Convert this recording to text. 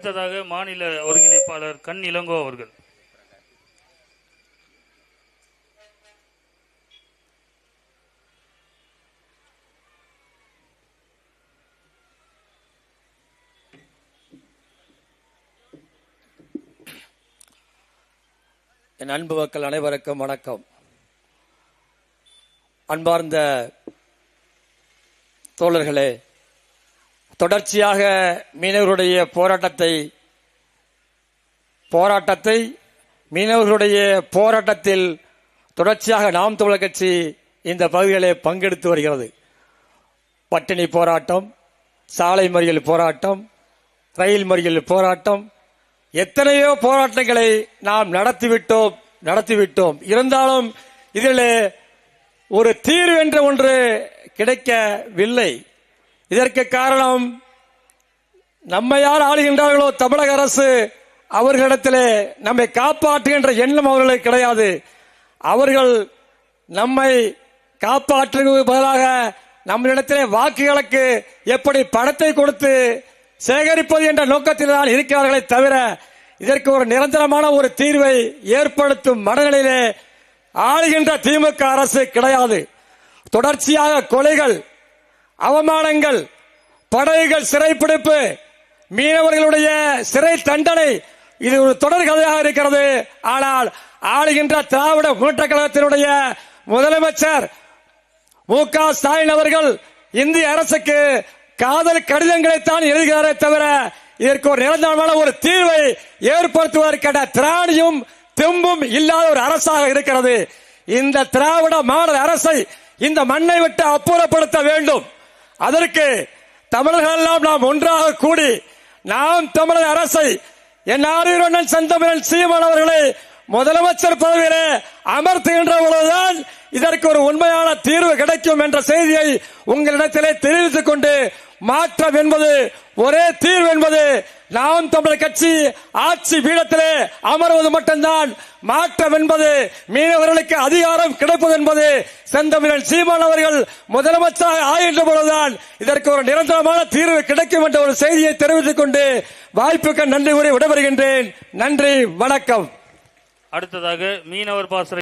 அடுத்ததாக மாநில ஒருங்கிணைப்பாளர் கண் இளங்கோ அவர்கள். என் அன்பு மக்கள் அனைவருக்கும் வணக்கம். அன்பார்ந்த தோழர்களே தொடர்ச்சியாக மீனவர்களுடைய போராட்டத்தை போராட்டத்தை மீனவர்களுடைய போராட்டத்தில் தொடர்ச்சியாக நாம் தமிழர் கட்சி இந்த பகுதிகளை பங்கெடுத்து வருகிறது. பட்டினி போராட்டம் சாலை மறியல் போராட்டம் ரயில் மறியல் போராட்டம் எத்தனையோ போராட்டங்களை நாம் நடத்திவிட்டோம் நடத்திவிட்டோம். இருந்தாலும் இதில் ஒரு தீர்வு என்ற ஒன்று கிடைக்கவில்லை. இதற்கு காரணம் நம்மை யார் ஆளுகின்றார்களோ தமிழக அரசு அவர்களிடத்திலே நம்மை காப்பாற்றுகின்ற எண்ணம் அவர்களுக்கு கிடையாது. அவர்கள் நம்மை காப்பாற்றுவது பதிலாக நம்மளிடத்திலே வாக்குகளுக்கு எப்படி பணத்தை கொடுத்து சேகரிப்பது என்ற நோக்கத்தில் தான் இருக்கிறார்களே தவிர இதற்கு ஒரு நிரந்தரமான ஒரு தீர்வை ஏற்படுத்தும் மனநிலையிலே ஆளுகின்ற திமுக அரசு கிடையாது. தொடர்ச்சியாக கொலைகள் அவமானங்கள் படகுகள் சிறைப்பிடிப்பு மீனவர்களுடைய சிறை தண்டனை இது ஒரு தொடர் கதையாக இருக்கிறது. ஆனால் ஆளுகின்ற திராவிட முன்னேற்ற கழகத்தினுடைய முதலமைச்சர் மு க ஸ்டாலின் அவர்கள் இந்திய அரசுக்கு காதல் கடிதங்களைத்தான் எழுதுகிறாரே தவிர இதற்கு ஒரு நிரந்தரமான ஒரு தீர்வை ஏற்படுத்துவதற்கான திராணியும் தெம்பும் இல்லாத ஒரு அரசாக இருக்கிறது. இந்த திராவிட மாடல் அரசை இந்த மண்ணை விட்டு அப்புறப்படுத்த வேண்டும். அதற்கு தமிழர்கள் எல்லாம் நாம் ஒன்றாக கூடி நாம் தமிழக அரசை என் ஆரியன் செந்தமிழன் சீமான் அவர்களை முதலமைச்சர் பதவியிலே அமர்த்துகின்ற பொழுதுதான் இதற்கு ஒரு உண்மையான தீர்வு கிடைக்கும் என்ற செய்தியை உங்களிடத்திலே தெரிவித்துக் கொண்டு மாற்றம் என்பது ஒரே தீர்வு என்பது நாம் தமிழர் கட்சி ஆட்சி பீடத்திலே அமர்வது மட்டும்தான். மாற்றம் என்பது மீனவர்களுக்கு அதிகாரம் கிடைப்பது என்பது செந்தமிழன் சீமான் அவர்கள் முதலமைச்சராக ஆகின்ற பொழுதுதான் இதற்கு ஒரு நிரந்தரமான தீர்வு கிடைக்கும் என்ற ஒரு செய்தியை தெரிவித்துக் கொண்டு வாய்ப்புக்கு நன்றி கூறி விடைபெறுகின்றேன். நன்றி வணக்கம். அடுத்ததாக மீனவர் பாசறை